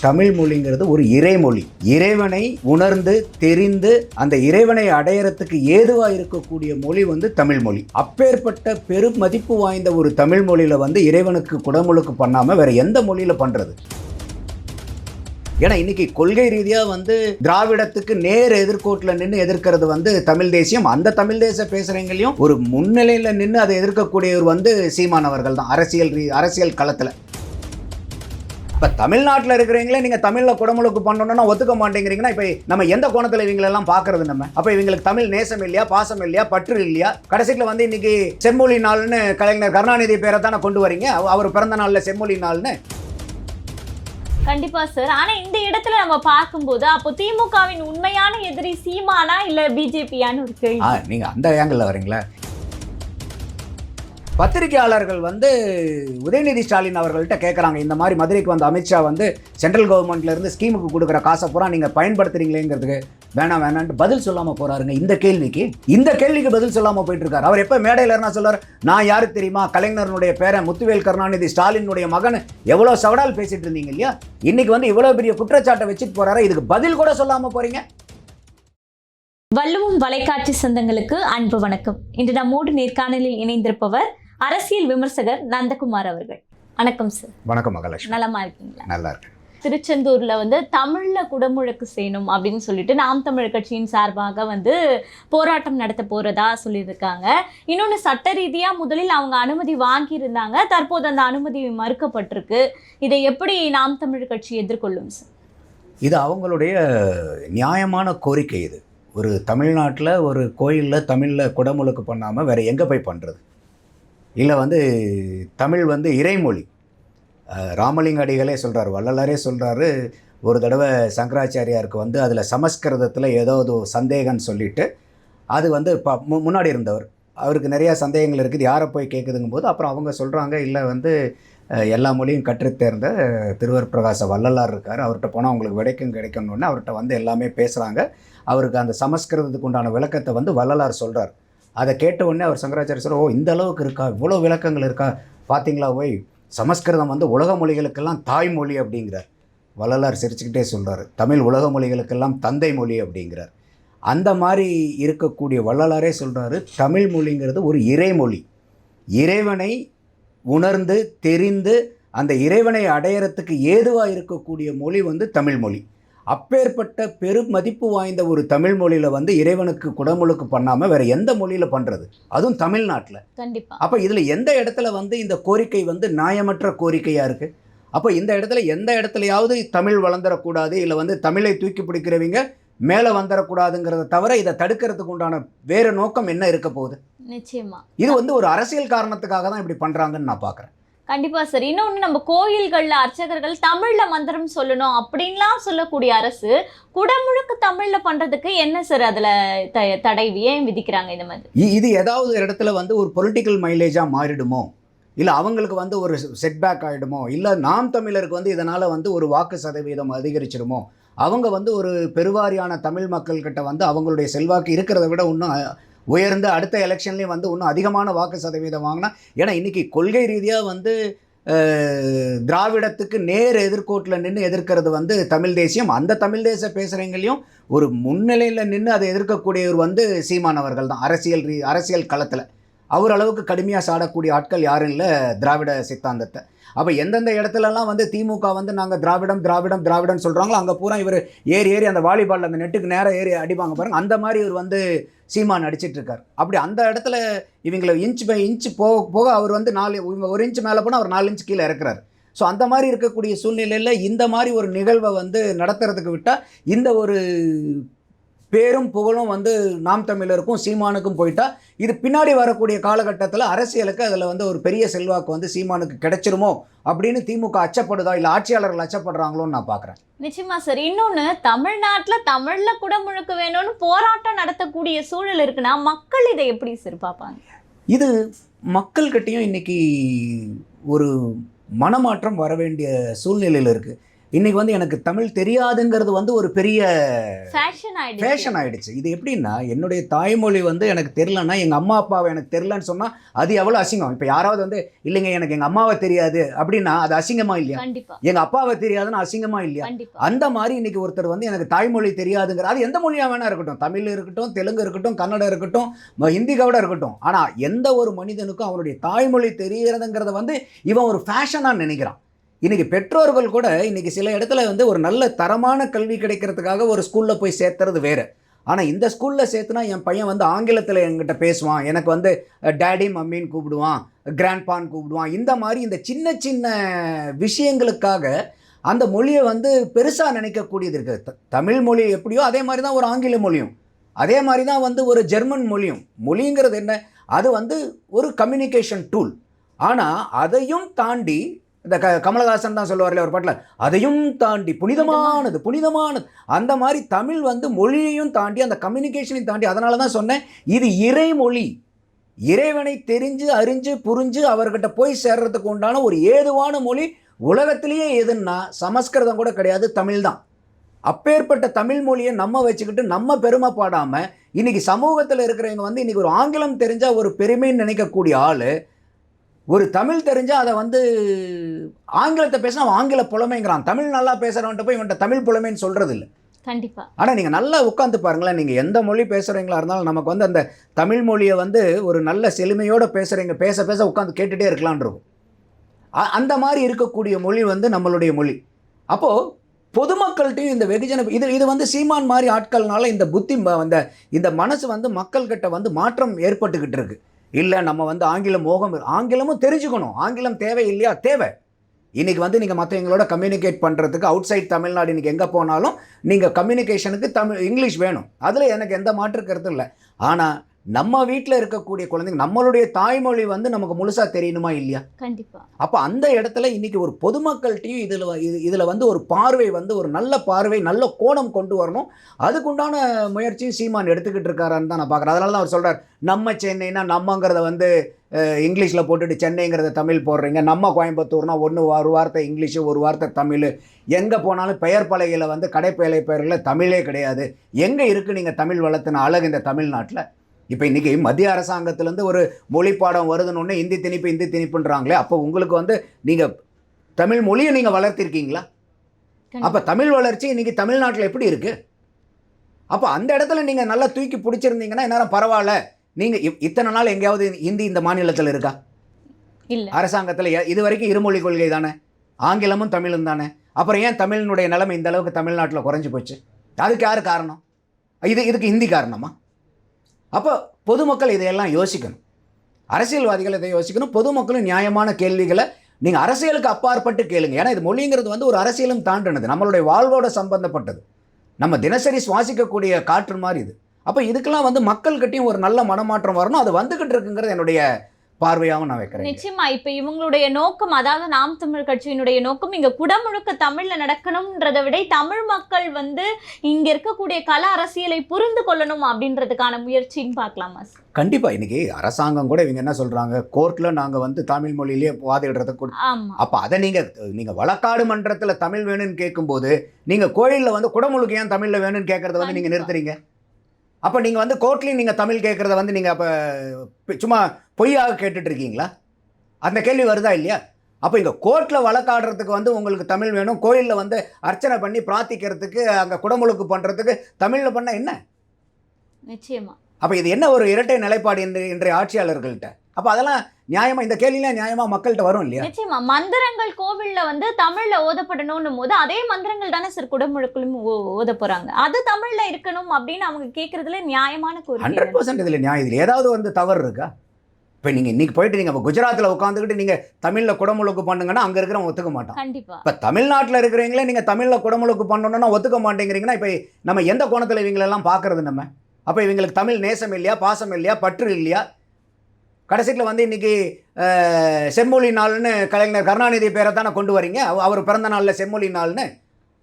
தமிழ் மொழிங்கிறது ஒரு இறைமொழி. இறைவனை உணர்ந்து தெரிந்து அந்த இறைவனை அடையறதுக்கு ஏதுவாக இருக்கக்கூடிய மொழி வந்து தமிழ் மொழி. அப்பேற்பட்ட பெரும் மதிப்பு வாய்ந்த ஒரு தமிழ் மொழியில் வந்து இறைவனுக்கு குடமுழுக்கு பண்ணாமல் வேற எந்த மொழியில பண்ணுறது ஏன்னா இன்னைக்கு கொள்கை ரீதியாக வந்து திராவிடத்துக்கு நேர் எதிர்கோட்டில் நின்று எதிர்க்கிறது வந்து தமிழ் தேசியம். அந்த தமிழ் தேச பேசுகிறவங்களையும் ஒரு முன்னிலையில் நின்று அதை எதிர்க்கக்கூடியவர் வந்து சீமானவர்கள் தான் அரசியல் ரீ- அரசியல் களத்தில். இப்போ தமிழ்நாட்டில் இருக்கிறவங்களே நீங்கள் தமிழில் குடமுழுக்கு பண்ணணும்னா ஒத்துக்க மாட்டேங்கிறீங்கன்னா இப்போ நம்ம எந்த கோணத்தில் இவங்களெல்லாம் பார்க்கறது நம்ம? அப்போ இவங்களுக்கு தமிழ் நேசம் இல்லையா பாசம் இல்லையா பற்று இல்லையா? கடைசியில் வந்து இன்னைக்கு செம்மொழி நாள்னு கலைஞர் கருணாநிதி பேரை தானே கொண்டு வரீங்க? அவ- அவர் பிறந்த நாளில் செம்மொழி நாள்னு. கண்டிப்பா சார் ஆனா இந்த இடத்துல நம்ம பார்க்கும்போது அப்போ திமுகவின் உண்மையான எதிரி சீமானா இல்ல பிஜேபியான்னு ஆ நீங்கள் அந்த ஏங்கிளில் வரீங்களா. பத்திரிகையாளர்கள் வந்து உதயநிதி ஸ்டாலின் அவர்கள்ட்ட கேட்குறாங்க இந்த மாதிரி மதுரைக்கு வந்த அமித்ஷா வந்து சென்ட்ரல் கவர்மெண்ட்லேருந்து ஸ்கீமுக்கு கொடுக்குற காசை பூரா நீங்கள் பயன்படுத்துறீங்களேங்கிறதுக்கு வேணாம் வேணான்ட்டு பதில் சொல்லாமல் போகிறாருங்க இந்த கேள்விக்கு இந்த கேள்விக்கு பதில் சொல்லாமல் போயிட்டுருக்காரு. அவர் எப்போ மேடையில் என்ன சொல்றாரு நான் யாரு தெரியுமா? கலைஞரனுடைய பேரன் முத்துவேல் கருணாநிதி ஸ்டாலினுடைய மகன். எவ்வளோ சவடால் பேசிகிட்டு இருந்தீங்க இல்லையா? இன்றைக்கி வந்து இவ்வளோ பெரிய குற்றச்சாட்டை வச்சுட்டு போறாரு. இதுக்கு பதில் கூட சொல்லாமல் போகிறீங்க வள்ளுவம் வலைக்காட்சி சொந்தங்களுக்கு அன்பு வணக்கம். இன்று நம்மோடு நேர்காணலில் இணைந்திருப்பவர் அரசியல் விமர்சகர் நந்தகுமார் அவர்கள். வணக்கம் சார் வணக்கம் மகாலட்சுமி. நலமா இருக்கீங்களா? நல்லா இருக்கு திருச்செந்தூர்ல வந்து தமிழ்ல குடமுழக்கு செய்யணும் அப்படின்னு சொல்லிட்டு நாம் தமிழ் கட்சியின் சார்பாக வந்து போராட்டம் நடத்த போறதா சொல்லியிருக்காங்க. இன்னொன்று சட்ட ரீதியா முதலில் அவங்க அனுமதி வாங்கியிருந்தாங்க. தற்போது அந்த அனுமதி மறுக்கப்பட்டிருக்கு. இதை எப்படி நாம் தமிழ் கட்சி எதிர்கொள்ளும் சார் இது அவங்களுடைய நியாயமான கோரிக்கை இது. ஒரு தமிழ்நாட்டில் ஒரு கோயிலில் தமிழில் குடமுழுக்கு பண்ணாமல் வேறு எங்கே போய் பண்ணுறது இல்லை வந்து தமிழ் வந்து இறைமொழி. ராமலிங்க அடிகளே சொல்கிறார் வள்ளலாரே சொல்கிறாரு ஒரு தடவை சங்கராச்சாரியாருக்கு வந்து அதில் சமஸ்கிருதத்தில் ஏதாவது சந்தேகம்னு சொல்லிட்டு அது வந்து ப மு- முன்னாடி இருந்தவர். அவருக்கு நிறையா சந்தேகங்கள் இருக்குது யாரை போய் கேட்குதுங்கும் போது அப்புறம் அவங்க சொல்கிறாங்க இல்லை வந்து எல்லா மொழியும் கற்றுத் தேர்ந்த திருவர் பிரகாச வள்ளலார் இருக்கார் அவர்கிட்ட போனால் அவங்களுக்கு விடைக்கும் கிடைக்கணும்னு அவர்கிட்ட வந்து எல்லாமே பேசுகிறாங்க அவருக்கு அந்த சமஸ்கிருதத்துக்கு உண்டான விளக்கத்தை வந்து வள்ளலார் சொல்கிறார் அதை கேட்ட உடனே அவர் சங்கராச்சாரிய சொல்ற ஓ இந்த அளவுக்கு இருக்கா? இவ்வளோ விளக்கங்கள் இருக்கா? பார்த்தீங்களா ஓய் சமஸ்கிருதம் வந்து உலக மொழிகளுக்கெல்லாம் தாய்மொழி அப்படிங்கிறார். வள்ளலார் சிரிச்சுக்கிட்டே சொல்கிறார் தமிழ் உலக மொழிகளுக்கெல்லாம் தந்தை மொழி அப்படிங்கிறார். அந்த மாதிரி இருக்கக்கூடிய வள்ளலாரே சொல்கிறாரு தமிழ் மொழிங்கிறது ஒரு இறைமொழி. இறைவனை உணர்ந்து தெரிந்து அந்த இறைவனை அடையிறத்துக்கு ஏதுவாக இருக்கக்கூடிய மொழி வந்து தமிழ் மொழி. அப்பேற்பட்ட பெரும் மதிப்பு வாய்ந்த ஒரு தமிழ் மொழியில் வந்து இறைவனுக்கு குடமுழுக்கு பண்ணாமல் வேற எந்த மொழியில் பண்ணுறது அதுவும் தமிழ்நாட்டில். கண்டிப்பா. அப்போ இதில் எந்த இடத்துல வந்து இந்த கோரிக்கை வந்து நியாயமற்ற கோரிக்கையாக இருக்குது அப்போ இந்த இடத்துல எந்த இடத்துலையாவது தமிழ் வளர்ந்துடக்கூடாது இல்லை வந்து தமிழை தூக்கி பிடிக்கிறவங்க மேலே வந்துடக்கூடாதுங்கிறத தவிர இதை தடுக்கிறதுக்கு உண்டான வேறு நோக்கம் என்ன இருக்க போகுது? நிச்சயமா. இது வந்து ஒரு அரசியல் காரணத்துக்காக தான் இப்படி பண்ணுறாங்கன்னு நான் பார்க்குறேன் கண்டிப்பா சார். இன்னொன்று நம்ம கோயில்கள்ல அர்ச்சகர்கள் தமிழ்ல மந்திரம் சொல்லணும் அப்படின்லாம் சொல்லக்கூடிய அரசு குடமுழுக்கு தமிழ்ல பண்றதுக்கு என்ன சார் அதுல த- தடை ஏன் விதிக்கிறாங்க இந்த மாதிரி? இது ஏதாவது ஒரு இடத்துல வந்து ஒரு பொலிட்டிக்கல் மைலேஜாக மாறிடுமோ? இல்லை அவங்களுக்கு வந்து ஒரு செட்பேக் ஆகிடுமோ இல்லை நாம் தமிழருக்கு வந்து இதனால் வந்து ஒரு வாக்கு சதவீதம் அதிகரிச்சிடுமோ? அவங்க வந்து ஒரு பெருவாரியான தமிழ் மக்கள்கிட்ட வந்து அவங்களுடைய செல்வாக்கு இருக்கிறத விட இன்னும் உயர்ந்து அடுத்த எலெக்ஷன்லேயும் வந்து இன்னும் அதிகமான வாக்கு சதவீதம் வாங்கினா ஏன்னா இன்றைக்கி கொள்கை ரீதியாக வந்து திராவிடத்துக்கு நேர் எதிர்கோட்டில் நின்று எதிர்க்கிறது வந்து தமிழ் தேசியம். அந்த தமிழ் தேச பேசுகிறவங்களையும் ஒரு முன்னிலையில் நின்று அதை எதிர்க்கக்கூடியவர் வந்து சீமானவர்கள் தான். அரசியல் ரீ அரசியல் களத்தில். அவர் அளவுக்கு கடுமையாக சாடக்கூடிய ஆட்கள் யாரும் இல்லை திராவிட சித்தாந்தத்தை. அப்போ எந்தெந்த இடத்துலலாம் வந்து திமுக வந்து நாங்கள் திராவிடம் திராவிடம் திராவிடம் சொல்கிறாங்களோ அங்கே பூரா இவர் ஏறி ஏறி அந்த வாலிபால் அந்த நெட்டுக்கு நேராக ஏறி அடிப்பாங்க பாருங்க. அந்த மாதிரி இவர் வந்து சீமான் நடிச்சிட்ருக்கார் அப்படி அந்த இடத்துல இவங்களை இன்ச் பை இன்ச் போக போக அவர் வந்து நாலு இவங்க ஒரு இன்ச் மேலே போனால் அவர் நாலு இன்ச் கீழே இறக்குறாரு. ஸோ அந்த மாதிரி இருக்கக்கூடிய சூழ்நிலையில் இந்த மாதிரி ஒரு நிகழ்வை வந்து நடத்துறதுக்கு விட்டால் இந்த ஒரு பேரும் புகழும் வந்து நாம் தமிழருக்கும் சீமானுக்கும் போயிட்டா இது பின்னாடி வரக்கூடிய காலகட்டத்தில் அரசியலுக்கு அதில் வந்து ஒரு பெரிய செல்வாக்கு வந்து சீமானுக்கு கிடைச்சிருமோ அப்படின்னு திமுக அச்சப்படுதா இல்லை ஆட்சியாளர்கள் அச்சப்படுறாங்களோன்னு நான் பார்க்குறேன் நிச்சயமா சார். இன்னொன்னு தமிழ்நாட்டுல தமிழ்ல குடமுழுக்கு வேணும்னு போராட்டம் நடத்தக்கூடிய சூழல் இருக்குன்னா மக்கள் இதை எப்படி சார் பார்ப்பாங்க? இது மக்கள்கிட்டையும் இன்னைக்கு ஒரு மனமாற்றம் வர வேண்டிய சூழ்நிலையில் இருக்குது இன்னைக்கு வந்து எனக்கு தமிழ் தெரியாதுங்கிறது வந்து ஒரு பெரிய ஃபேஷன் ஆயிடுச்சு. ஃபேஷன் ஆயிடுச்சு. இது எப்படின்னா என்னுடைய தாய்மொழி வந்து எனக்கு தெரிலன்னா எங்கள் அம்மா அப்பாவை எனக்கு தெரிலன்னு சொன்னால் அது எவ்வளோ அசிங்கம். இப்போ யாராவது வந்து இல்லைங்க எனக்கு எங்கள் அம்மாவை தெரியாது. அப்படின்னா அது அசிங்கமா இல்லையா? எங்கள் அப்பாவை தெரியாதுன்னு அசிங்கமா இல்லையா? அந்த மாதிரி இன்னைக்கு ஒருத்தர் வந்து எனக்கு தாய்மொழி தெரியாதுங்கிற அது எந்த மொழியாக வேணா இருக்கட்டும். தமிழ் இருக்கட்டும் தெலுங்கு இருக்கட்டும் கன்னடம் இருக்கட்டும் ஹிந்தி கூட இருக்கட்டும். ஆனால் எந்த ஒரு மனிதனுக்கும் அவனுடைய தாய்மொழி தெரிகிறதுங்கிறத வந்து இவன் ஒரு ஃபேஷனாக நினைக்கிறான். இன்றைக்கி பெற்றோர்கள் கூட இன்றைக்கி சில இடத்துல வந்து ஒரு நல்ல தரமான கல்வி கிடைக்கிறதுக்காக ஒரு ஸ்கூலில் போய் சேர்த்துறது வேறு. ஆனால் இந்த ஸ்கூலில் சேர்த்துனா என் பையன் வந்து ஆங்கிலத்தில் என்கிட்ட பேசுவான். எனக்கு வந்து டேடி மம்மின்னு கூப்பிடுவான். கிராண்ட்பான்னு கூப்பிடுவான். இந்த மாதிரி இந்த சின்ன சின்ன விஷயங்களுக்காக அந்த மொழியை வந்து பெருசாக நினைக்கக்கூடியது இருக்குது. த- தமிழ் மொழி எப்படியோ அதே மாதிரி தான் ஒரு ஆங்கில மொழியும். அதே மாதிரி தான் வந்து ஒரு ஜெர்மன் மொழியும். மொழிங்கிறது என்ன? அது வந்து ஒரு கம்யூனிகேஷன் டூல் ஆனால் அதையும் தாண்டி இந்த க கமலஹாசன் தான் சொல்லுவார்ல ஒரு பாட்டில் அதையும் தாண்டி புனிதமானது புனிதமானது. அந்த மாதிரி தமிழ் வந்து மொழியையும் தாண்டி அந்த கம்யூனிகேஷனையும் தாண்டி அதனால தான் சொன்னேன் இது இறைமொழி. இறைவனை தெரிஞ்சு அறிஞ்சு புரிஞ்சு அவர்கிட்ட போய் சேர்றதுக்கு உண்டான ஒரு ஏதுவான மொழி உலகத்திலேயே எதுன்னா சமஸ்கிருதம் கூட கிடையாது தமிழ் தான். அப்பேற்பட்ட தமிழ் மொழியை நம்ம வச்சுக்கிட்டு நம்ம பெருமை பாடாமல் இன்றைக்கி சமூகத்தில் இருக்கிறவங்க வந்து இன்றைக்கி ஒரு ஆங்கிலம் தெரிஞ்சால் ஒரு பெருமைன்னு நினைக்கக்கூடிய ஆள் ஒரு தமிழ் தெரிஞ்சா அதை வந்து ஆங்கிலத்தை பேசினா அவன் ஆங்கில புலமைங்கிறான். தமிழ் நல்லா பேசுகிறவன்ட்ட போய் இவன்ட்ட தமிழ் புலமைன்னு சொல்றது இல்ல கண்டிப்பா. ஆனால் நீங்கள் நல்லா உட்காந்து பாருங்களேன். நீங்கள் எந்த மொழி பேசுகிறீங்களா இருந்தாலும் நமக்கு வந்து அந்த தமிழ் மொழியை வந்து ஒரு நல்ல செழுமையோடு பேசுகிறீங்க பேச பேச உட்காந்து கேட்டுகிட்டே இருக்கலான் இருக்கும். அந்த மாதிரி இருக்கக்கூடிய மொழி வந்து நம்மளுடைய மொழி. அப்போது பொதுமக்கள்கிட்டையும் இந்த வெகுஜன இது இது வந்து சீமான் மாதிரி ஆட்கள்னால இந்த புத்தி அந்த இந்த மனசு வந்து மக்கள்கிட்ட வந்து மாற்றம் ஏற்பட்டுக்கிட்டு இருக்கு. இல்லை நம்ம வந்து ஆங்கில மோகம் ஆங்கிலமும் தெரிஞ்சுக்கணும். ஆங்கிலம் தேவை இல்லையா? தேவை. இன்றைக்கி வந்து நீங்கள் மற்றவங்களோட கம்யூனிகேட் பண்ணுறதுக்கு அவுட் சைட் தமிழ்நாடு இன்னைக்கு எங்கே போனாலும் நீங்கள் கம்யூனிகேஷனுக்கு தமிழ் இங்கிலீஷ் வேணும். அதில் எனக்கு எந்த மாற்று கருத்தும் இல்லை. ஆனால் நம்ம வீட்டில் இருக்கக்கூடிய குழந்தைங்க நம்மளுடைய தாய்மொழி வந்து நமக்கு முழுசாக தெரியணுமா இல்லையா? கண்டிப்பா. அப்போ அந்த இடத்துல இன்னைக்கு ஒரு பொதுமக்கள்கிட்டையும் இதில் இது இதில் வந்து ஒரு பார்வை வந்து ஒரு நல்ல பார்வை நல்ல கோணம் கொண்டு வரணும். அதுக்குண்டான முயற்சியும் சீமான் எடுத்துக்கிட்டு இருக்காரான்னு தான் நான் பார்க்குறேன் அதனால தான் அவர் சொல்கிறார் நம்ம சென்னைனா நம்மங்கிறத வந்து இங்கிலீஷில் போட்டுட்டு சென்னைங்கிறத தமிழ் போடுறீங்க. நம்ம கோயம்புத்தூர்னா ஒன்று ஒரு வார்த்தை இங்கிலீஷு ஒரு வார்த்தை தமிழ். எங்கே போனாலும் பெயர் பலகையில் வந்து கடைப்பேலை பெயரில் தமிழே கிடையாது. எங்கே இருக்குது நீங்கள் தமிழ் வளர்த்துன அழகு இந்த தமிழ்நாட்டில்? இப்போ இன்றைக்கி மத்திய அரசாங்கத்திலேருந்து ஒரு மொழி பாடம் வருதுன்னு இந்தி திணிப்பு இந்தி திணிப்புன்றாங்களே அப்போ உங்களுக்கு வந்து நீங்கள் தமிழ் மொழியை நீங்கள் வளர்த்திருக்கீங்களா? அப்போ தமிழ் வளர்ச்சி இன்றைக்கி தமிழ்நாட்டில் எப்படி இருக்குது அப்போ அந்த இடத்துல நீங்கள் நல்லா தூக்கி பிடிச்சிருந்தீங்கன்னா என்ன பரவாயில்ல. நீங்கள் இத்தனை நாள் எங்கேயாவது ஹிந்தி இந்த மாநிலத்தில் இருக்கா? இல்ல. அரசாங்கத்தில் இது வரைக்கும் இருமொழி கொள்கை தானே? ஆங்கிலமும் தமிழும் தானே? அப்புறம் ஏன் தமிழினுடைய நிலைமை இந்த அளவுக்கு தமிழ்நாட்டில் குறைஞ்சி போச்சு? அதுக்கு யார் காரணம்? இது இதுக்கு ஹிந்தி காரணமா? அப்போ பொதுமக்கள் இதையெல்லாம் யோசிக்கணும். அரசியல்வாதிகள் இதை யோசிக்கணும். பொதுமக்களும் நியாயமான கேள்விகளை நீங்கள் அரசியலுக்கு அப்பாற்பட்டு கேளுங்க. ஏன்னா இது மொழிங்கிறது வந்து ஒரு அரசியலும் தாண்டினது. நம்மளுடைய வாழ்வோட சம்பந்தப்பட்டது. நம்ம தினசரி சுவாசிக்கக்கூடிய காற்று மாதிரி இது. அப்போ இதுக்கெல்லாம் வந்து மக்கள்கிட்டையும் ஒரு நல்ல மனமாற்றம் வரணும். அது வந்துக்கிட்டு இருக்குங்கிறது என்னுடைய பார்வையாகவும் நான் வைக்கிறேன் நிச்சயமா இப்ப இவங்களுடைய நோக்கம் அதாவது நாம் தமிழ் கட்சியினுடைய நோக்கம் இங்க குடமுழுக்க தமிழ்ல நடக்கணும்ன்றதை விட தமிழ் மக்கள் வந்து இங்க இருக்கக்கூடிய கல அரசியலை புரிந்து கொள்ளணும் அப்படின்றதுக்கான முயற்சின்னு பார்க்கலாமா கண்டிப்பா இன்னைக்கு அரசாங்கம் கூட இவங்க என்ன சொல்றாங்க? கோர்ட்ல நாங்க வந்து தமிழ் மொழியிலேயே வாதிடுறத அப்ப அதை நீங்க நீங்க வழக்காடு மன்றத்துல தமிழ் வேணும்னு கேட்கும்போது நீங்க கோயில்ல வந்து குடமுழுக்கு ஏன் தமிழ்ல வேணும்னு கேட்கறத வந்து நீங்க. நிறுத்துறீங்க? அப்ப நீங்க வந்து கோர்ட்லயும் நீங்க தமிழ் கேட்கறத வந்து நீங்க அப்ப சும்மா பொய்யாக கேட்டுட்டு இருக்கீங்களா அந்த கேள்வி வருதா இல்லையா? அப்போ இங்கே கோர்ட்டில் வழக்காடுறதுக்கு வந்து உங்களுக்கு தமிழ் வேணும். கோயிலில் வந்து அர்ச்சனை பண்ணி பிரார்த்திக்கிறதுக்கு அங்கே குடமுழுக்கு பண்ணுறதுக்கு தமிழில் பண்ணால் என்ன? நிச்சயமா. அப்போ இது என்ன ஒரு இரட்டை நிலைப்பாடு இன்று இன்றைய ஆட்சியாளர்கள்ட்ட? அப்போ அதெல்லாம் நியாயமா இந்த கேள்விலாம் நியாயமா மக்கள்கிட்ட வரும் இல்லையா? நிச்சயமா. மந்திரங்கள் கோவில்ல வந்து தமிழ்ல ஓதப்படணும்னும் போது அதே மந்திரங்கள் தானே சார் குடமுழுக்கலும் ஓ- ஓத போறாங்க. அது தமிழ்ல இருக்கணும் அப்படின்னு அவங்க கேக்குறதுல நியாயமான கோரிக்கை ஹண்ட்ரட் பர்சன்ட் இதில் நியாயம். இதில் ஏதாவது வந்து தவறு இருக்கா? இப்போ நீங்கள் இன்னைக்கு போயிட்டு நீங்கள் இப்போ குஜராத்தில் உட்காந்துக்கிட்டு நீங்கள் தமிழில் குடமுழுக்கு பண்ணுங்கன்னா அங்கே இருக்கிறவன் ஒத்துக்க மாட்டான். கண்டிப்பா. இப்போ தமிழ்நாட்டில் இருக்கிறவங்களே நீங்கள் தமிழில் குடமுழுக்கு பண்ணணும்னா ஒத்துக்க மாட்டேங்கிறீங்கன்னா இப்போ நம்ம எந்த கோணத்தில் இவங்களெல்லாம் பார்க்கறது நம்ம? அப்போ இவங்களுக்கு தமிழ் நேசம் இல்லையா பாசம் இல்லையா பற்று இல்லையா? கடைசியில் வந்து இன்றைக்கி செம்மொழி நாள்னு கலைஞர் கருணாநிதி பேரை தானே கொண்டு வரீங்க? அவர் பிறந்த நாளில் செம்மொழி நாள்னு.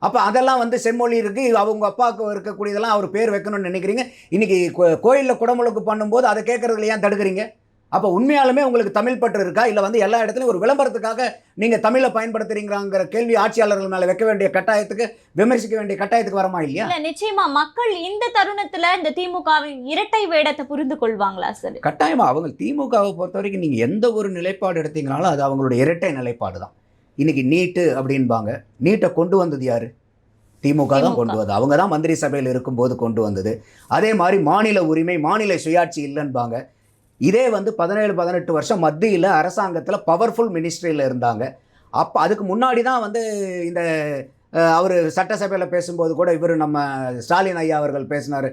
அப்போ அதெல்லாம் வந்து செம்மொழி இருக்குது அவங்க அப்பாவுக்கு இருக்கக்கூடியதெல்லாம் அவர் பேர் வைக்கணும்னு நினைக்கிறீங்க? இன்றைக்கி கோயிலில் குடமுழுக்கு பண்ணும்போது அதை கேட்குறதுல ஏன் தடுக்கிறீங்க? அப்போ உண்மையாலுமே உங்களுக்கு தமிழ் பற்று இருக்கா? இல்லை வந்து எல்லா இடத்துலையும் ஒரு விளம்பரத்துக்காக நீங்கள் தமிழை பயன்படுத்துறீங்கிறாங்கிற கேள்வி ஆட்சியாளர்கள் மேலே வைக்க வேண்டிய கட்டாயத்துக்கு விமர்சிக்க வேண்டிய கட்டாயத்துக்கு வரமா இல்லையா? இல்ல நிச்சயமா மக்கள் இந்த தருணத்துல இந்த திமுகவின் இரட்டை வேடத்தை புரிந்து கொள்வாங்களா சார்? கட்டாயமா அவங்க திமுகவை பொறுத்த வரைக்கும் நீங்கள் எந்த ஒரு நிலைப்பாடு எடுத்தீங்கனாலும் அது அவங்களுடைய இரட்டை நிலைப்பாடு தான். இன்னைக்கு நீட்டு அப்படின்பாங்க. நீட்டை கொண்டு வந்தது யாரு? திமுக தான். கொண்டு வந்தது. அவங்க தான் மந்திரி சபையில் இருக்கும்போது கொண்டு வந்தது. அதே மாதிரி மாநில உரிமை மாநில சுயாட்சி இல்லைன்பாங்க. இதே வந்து பதினேழு பதினெட்டு வருஷம் மத்தியில் அரசாங்கத்தில் பவர்ஃபுல் மினிஸ்ட்ரியில் இருந்தாங்க. அப்போ அதுக்கு முன்னாடி தான் வந்து இந்த அவர் சட்டசபையில் பேசும்போது கூட இவர் நம்ம ஸ்டாலின் ஐயா அவர்கள் பேசினார்.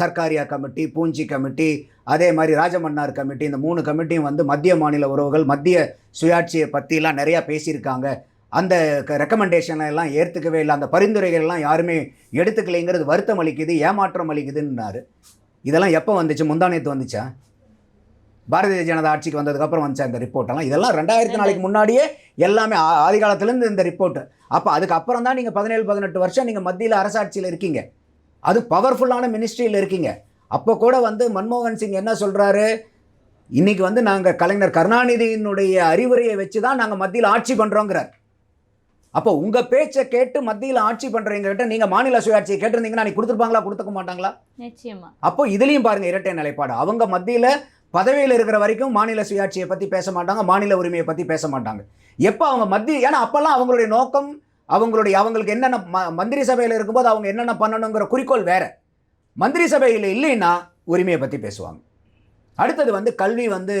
சர்க்காரியா கமிட்டி பூஞ்சி கமிட்டி அதே மாதிரி ராஜமன்னார் கமிட்டி இந்த மூணு கமிட்டியும் வந்து மத்திய மாநில உறவுகள் மத்திய சுயாட்சியை பற்றிலாம் நிறையா பேசியிருக்காங்க. அந்த ரெக்கமெண்டேஷனை எல்லாம் ஏற்றுக்கவே இல்லை. அந்த பரிந்துரைகள் எல்லாம் யாருமே எடுத்துக்கலைங்கிறது வருத்தம் அளிக்குது ஏமாற்றம் அளிக்குதுன்னாரு. இதெல்லாம் எப்போ வந்துச்சு? முந்தானேத்து வந்துச்சா? பாரதிய ஜனதா ஆட்சிக்கு வந்ததுக்கப்புறம் வந்துச்சா இந்த ரிப்போர்ட்டெல்லாம் இதெல்லாம் ரெண்டாயிரத்தி நாளைக்கு முன்னாடியே எல்லாமே ஆதி காலத்துலேருந்து இந்த ரிப்போர்ட் அப்போ அதுக்கப்புறம் தான் நீங்கள் பதினேழு பதினெட்டு வருஷம் நீங்கள் மத்தியில் அரசாட்சியில் இருக்கீங்க. அது பவர்ஃபுல்லான மினிஸ்ட்ரியில் இருக்கீங்க. அப்போ கூட வந்து மன்மோகன் சிங் என்ன சொல்கிறாரு இன்னைக்கு வந்து நாங்கள் கலைஞர் கருணாநிதியினுடைய அறிவுரையை வச்சு தான் நாங்கள் மத்தியில் ஆட்சி பண்ணுறோங்கிறார் அப்போ உங்கள் பேச்சை கேட்டு மத்தியில் ஆட்சி பண்ணுறவங்க கிட்ட நீங்கள் மாநில சுயாட்சியை கேட்டிருந்தீங்கன்னா நீ கொடுத்துருப்பாங்களா கொடுத்துக்க மாட்டாங்களா? நிச்சயமா. அப்போ இதுலேயும் பாருங்க இரட்டை நிலைப்பாடு. அவங்க மத்தியில் பதவியில் இருக்கிற வரைக்கும் மாநில சுயாட்சியை பற்றி பேச மாட்டாங்க மாநில உரிமையை பற்றி பேச மாட்டாங்க. எப்போ அவங்க மத்திய ஏன்னா அப்போல்லாம் அவங்களுடைய நோக்கம் அவங்களுடைய அவங்களுக்கு என்னென்ன ம- மந்திரி சபையில் இருக்கும்போது அவங்க என்னென்ன பண்ணணுங்கிற குறிக்கோள் வேறு. மந்திரி சபையில் இல்லைன்னா உரிமையை பற்றி பேசுவாங்க. அடுத்தது வந்து கல்வி வந்து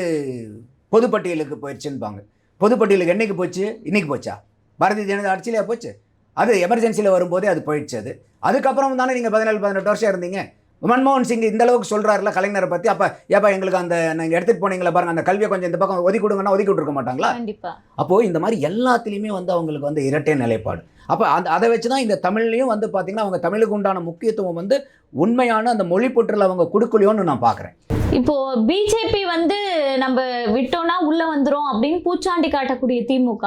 பொதுப்பட்டியலுக்கு போயிடுச்சுன்பாங்க. பொதுப்பட்டியலுக்கு என்னைக்கு போச்சு? இன்றைக்கி போச்சா? பாரதிய ஜனதா ஆட்சியிலே போச்சு? அது எமர்ஜென்சியில் வரும்போதே அது போயிடுச்சு அது. அதுக்கப்புறம் தானே நீங்கள் பதினேழு பதினெட்டு வருஷம் இருந்தீங்க. மன்மோகன் சிங் இந்த அளவுக்கு சொல்கிறாருல கலைஞரை பற்றி அப்போ ஏப்பா எங்களுக்கு அந்த நீங்கள் எடுத்துகிட்டு போனீங்களா பாருங்க அந்த கல்வியை கொஞ்சம் இந்த பக்கம் ஒதுக்கி கொடுங்கன்னா ஒதுக்கி விட்டுருக்க மாட்டாங்களா? கண்டிப்பா. அப்போது இந்த மாதிரி எல்லாத்துலேயுமே வந்து அவங்களுக்கு வந்து இரட்டை நிலைப்பாடு. அப்போ அந்த அதை வச்சு தான் இந்த தமிழ்லையும் வந்து பார்த்திங்கன்னா அவங்க தமிழுக்கு உண்டான முக்கியத்துவம் வந்து உண்மையான அந்த மொழி பொற்றில் அவங்க கொடுக்கலையோன்னு நான் பார்க்குறேன் இப்போ பிஜேபி வந்து நம்ம விட்டோம்னா உள்ள வந்துரும் அப்படின்னு பூச்சாண்டி காட்டக்கூடிய திமுக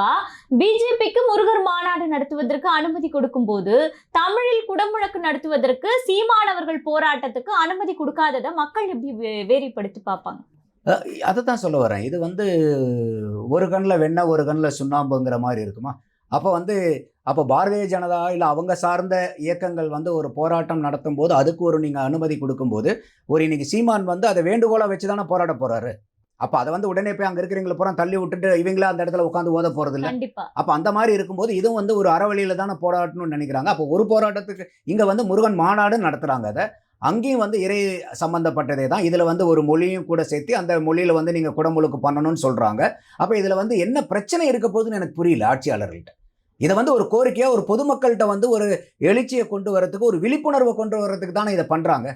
பிஜேபிக்கு முருகர் மாநாடு நடத்துவதற்கு அனுமதி கொடுக்கும்போது தமிழில் குடமுழக்கு நடத்துவதற்கு சீமானவர்கள் போராட்டத்துக்கு அனுமதி கொடுக்காததை மக்கள் எப்படி வே- வேறுபடுத்தி பார்ப்பாங்க? அதை தான் சொல்ல வரேன். இது வந்து ஒரு கண்ணில் வெண்ணெய் ஒரு கண்ணில் சுண்ணாம்புங்கிற மாதிரி இருக்குமா? அப்போ வந்து அப்போ பாரதிய ஜனதா இல்லை அவங்க சார்ந்த இயக்கங்கள் வந்து ஒரு போராட்டம் நடத்தும் போது அதுக்கு ஒரு நீங்கள் அனுமதி கொடுக்கும்போது ஒரு இன்னைக்கு சீமான் வந்து அதை வேண்டுகோளாக வச்சு தானே போராட போகிறாரு அப்போ அதை வந்து உடனே போய் அங்கே இருக்கிறவங்களை பூரா தள்ளி விட்டுட்டு இவங்களே அந்த இடத்துல உட்காந்து ஓத போகிறதில்ல கண்டிப்பா. அப்போ அந்த மாதிரி இருக்கும்போது இதுவும் வந்து ஒரு அறவழியில் தானே போராட்டணும்னு நினைக்கிறாங்க. அப்போ ஒரு போராட்டத்துக்கு இங்கே வந்து முருகன் மாநாடு நடத்துகிறாங்க அதை. அங்கேயும் வந்து இறை சம்பந்தப்பட்டதே தான். இதில் வந்து ஒரு மொழியும் கூட சேர்த்து அந்த மொழியில் வந்து நீங்கள் குடமுழுக்கு பண்ணணும்னு சொல்கிறாங்க அப்போ இதில் வந்து என்ன பிரச்சனை இருக்க போகுதுன்னு எனக்கு புரியல ஆட்சியாளர்கள்ட்ட. இதை வந்து ஒரு கோரிக்கையாக ஒரு பொதுமக்கள்கிட்ட வந்து ஒரு எழுச்சியை கொண்டு வரதுக்கு ஒரு விழிப்புணர்வை கொண்டு வரதுக்கு தானே இதை பண்ணுறாங்க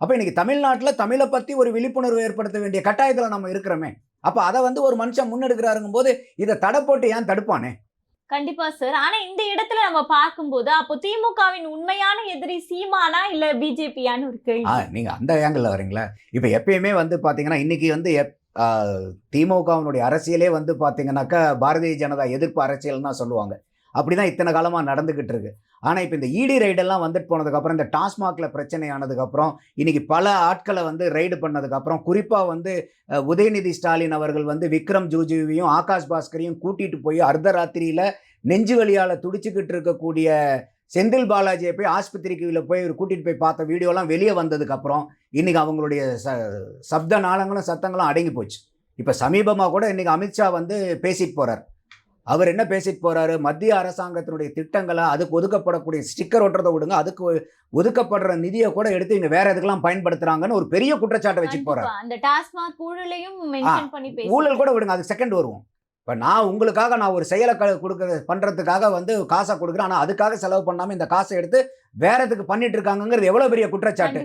அப்போ இன்னைக்கு தமிழ்நாட்டில் தமிழை பற்றி ஒரு விழிப்புணர்வு ஏற்படுத்த வேண்டிய கட்டாயத்தில் நம்ம இருக்கிறோமே. அப்போ அதை வந்து ஒரு மனுஷன் முன்னெடுக்கிறாருங்கும் போது இதை தடை போட்டு ஏன் தடுப்பானே? கண்டிப்பா சார் ஆனா இந்த இடத்துல நம்ம பார்க்கும்போது அப்போ திமுகவின் உண்மையான எதிரி சீமானா இல்ல பிஜேபியான்னு ஆ நீங்கள் அந்த ஏங்கிளில் வரீங்களா? இப்போ எப்பயுமே வந்து பார்த்தீங்கன்னா இன்றைக்கி வந்து திமுகவினுடைய அரசியலே வந்து பார்த்தீங்கன்னாக்கா பாரதிய ஜனதா எதிர்ப்பு அரசியல் தான் சொல்லுவாங்க. அப்படி தான் இத்தனை காலமாக நடந்துக்கிட்டு இருக்கு. ஆனால் இப்போ இந்த இடி ரைடெல்லாம் வந்துட்டு போனதுக்கப்புறம் இந்த டாஸ்மாகில் பிரச்சனை ஆனதுக்கப்புறம் இன்னைக்கு பல ஆட்களை வந்து ரைடு பண்ணதுக்கப்புறம் குறிப்பாக வந்து உதயநிதி ஸ்டாலின் அவர்கள் வந்து விக்ரம் ஜூஜுவையும் ஆகாஷ் பாஸ்கரையும் கூட்டிகிட்டு போய் அர்த்தராத்திரியில் நெஞ்சு வழியால் துடிச்சுக்கிட்டு இருக்கக்கூடிய செந்தில் பாலாஜியை போய் ஆஸ்பத்திரிக்கு போய் இவர் கூட்டிகிட்டு போய் பார்த்த வீடியோலாம் வெளியே வந்ததுக்கப்புறம் இன்றைக்கி அவங்களுடைய ச சப்த நாளங்களும் சத்தங்களும் அடங்கி போச்சு. இப்போ சமீபமாக கூட இன்றைக்கி அமித்ஷா வந்து பேசிட்டு போகிறார் அவர் என்ன பேசிட்டு போகிறாரு மத்திய அரசாங்கத்தினுடைய திட்டங்களை அதுக்கு ஒதுக்கப்படக்கூடிய ஸ்டிக்கர் ஒட்டுறதை விடுங்க. அதுக்கு ஒதுக்கப்படுற நிதியை கூட எடுத்து இவங்க வேற எதுக்கெல்லாம் பயன்படுத்துறாங்கன்னு ஒரு பெரிய குற்றச்சாட்டை வச்சுட்டு கண்டிப்பா. அந்த டாஸ்மாக் ஊழலையும் ஊழல் கூட விடுங்க. அதுக்கு செகண்ட் வருவோம். இப்போ நான் உங்களுக்காக நான் ஒரு செயலை க கொடுக்க பண்ணுறதுக்காக வந்து காசை கொடுக்குறேன். ஆனால் அதுக்காக செலவு பண்ணாமல் இந்த காசை எடுத்து வேற எதுக்கு பண்ணிட்டு இருக்காங்கங்கிறது எவ்வளோ பெரிய குற்றச்சாட்டு?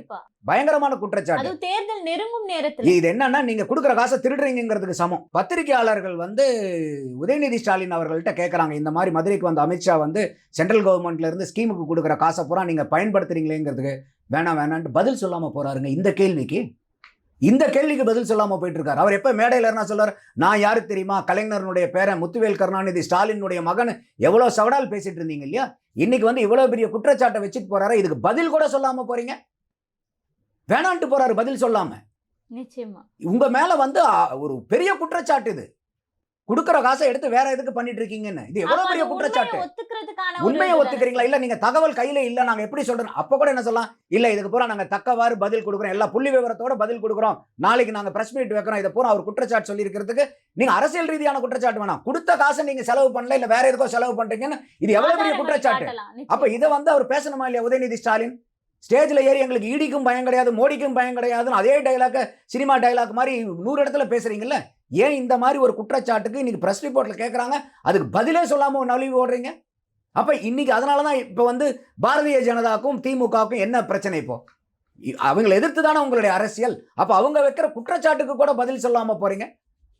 பயங்கரமான குற்றச்சாட்டு. தேர்தல் நெருங்கும் நேரத்துல. இது என்னன்னா நீங்க கொடுக்குற காசை திருடுறீங்கிறதுக்கு சமம். பத்திரிகையாளர்கள் வந்து உதயநிதி ஸ்டாலின் அவர்கள்ட்ட கேட்குறாங்க இந்த மாதிரி மதுரைக்கு வந்த அமித்ஷா வந்து சென்ட்ரல் கவர்மெண்ட்ல இருந்து ஸ்கீமுக்கு கொடுக்குற காசை பூரா நீங்க பயன்படுத்துறீங்களேங்கிறதுக்கு வேணாம் வேணான்ட்டு பதில் சொல்லாம போறாருங்க. இந்த கேள்விக்கு இந்த கேள்விக்கு பதில் சொல்லாம போயிட்டு இருக்காரு அவர் எப்ப மேடையில என்ன சொல்றாரு நான் யாருக்கு தெரியுமா? கலைஞரனுடைய பேரன் முத்துவேல் கருணாநிதி ஸ்டாலினுடைய மகன். எவ்வளவு சவடால் பேசிட்டு இருந்தீங்க இல்லையா? இன்னைக்கு வந்து இவ்வளவு பெரிய குற்றச்சாட்டை வச்சுட்டு போறாரு. இதுக்கு பதில் கூட சொல்லாம போறீங்க. வேணான்ட்டு போறாரு பதில் சொல்லாம. நிச்சயமா. உங்க மேல வந்து ஒரு பெரிய குற்றச்சாட்டு இது. கொடுக்குற காசை எடுத்து வேற எதுக்கு பண்ணிட்டு இருக்கீங்கன்னு இது எவ்வளவு பெரிய குற்றச்சாட்டு? உண்மையை ஒத்துக்கிறீங்களா? இல்ல நீங்க தகவல் கையில இல்ல நாங்க எப்படி சொல்றோம்? அப்ப கூட என்ன சொல்லலாம்? இல்ல இதுக்கு பூரா நாங்க தக்கவாறு பதில் கொடுக்குறோம். எல்லா புள்ளி விவரத்தோட பதில் கொடுக்குறோம். நாளைக்கு நாங்க பிரஸ் மீட் வைக்கிறோம். இதை பூரா அவர் குற்றச்சாட்டு சொல்லி இருக்கிறதுக்கு நீங்க அரசியல் ரீதியான குற்றச்சாட்டு வேணாம். கொடுத்த காசை நீங்க செலவு பண்ணல இல்ல வேற எதுக்கோ செலவு பண்றீங்கன்னு இது எவ்வளவு பெரிய குற்றச்சாட்டு? அப்ப. இதை வந்து அவர் பேசணுமா இல்லையா? உதயநிதி ஸ்டாலின்? ஸ்டேஜ்ல ஏறி எங்களுக்கு ஈடிக்கும் பயம் கிடையாது மோடிக்கும் பயம் கிடையாதுன்னு அதே டைலாக் சினிமா டைலாக் மாதிரி நூறு இடத்துல பேசுறீங்கல்ல? ஏன் இந்த மாதிரி ஒரு குற்றச்சாட்டுக்கு இன்றைக்கி ப்ரெஸ் ரிப்போர்ட்டில் கேட்குறாங்க அதுக்கு பதிலே சொல்லாமல் நழுவி ஓடுறீங்க? அப்போ இன்னைக்கு அதனால தான் இப்போ வந்து பாரதிய ஜனதாக்கும் திமுகவுக்கும் என்ன பிரச்சனை இப்போது அவங்களை எதிர்த்து தானே உங்களுடைய அரசியல். அப்போ அவங்க வைக்கிற குற்றச்சாட்டுக்கு கூட பதில் சொல்லாமல் போகிறீங்க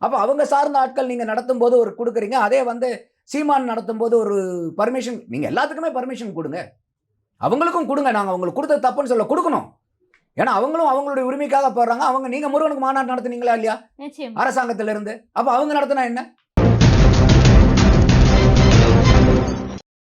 அப்போ அவங்க சார்ந்த ஆட்கள் நீங்கள் நடத்தும் போது ஒரு கொடுக்குறீங்க. அதே வந்து சீமான் நடத்தும் போது ஒரு பர்மிஷன் நீங்கள் எல்லாத்துக்குமே பர்மிஷன் கொடுங்க. அவங்களுக்கும் கொடுங்க. நாங்கள் அவங்களுக்கு கொடுத்த தப்புன்னு சொல்ல கொடுக்கணும். ஏன்னா அவங்களும் அவங்களுடைய உரிமைக்காக போடுறாங்க அவங்க நீங்க முருகனுக்கு மாநாடு நடத்துனீங்களா இல்லையா? நிச்சயம். அரசாங்கத்துல இருந்து அப்ப அவங்க நடத்தினா என்ன?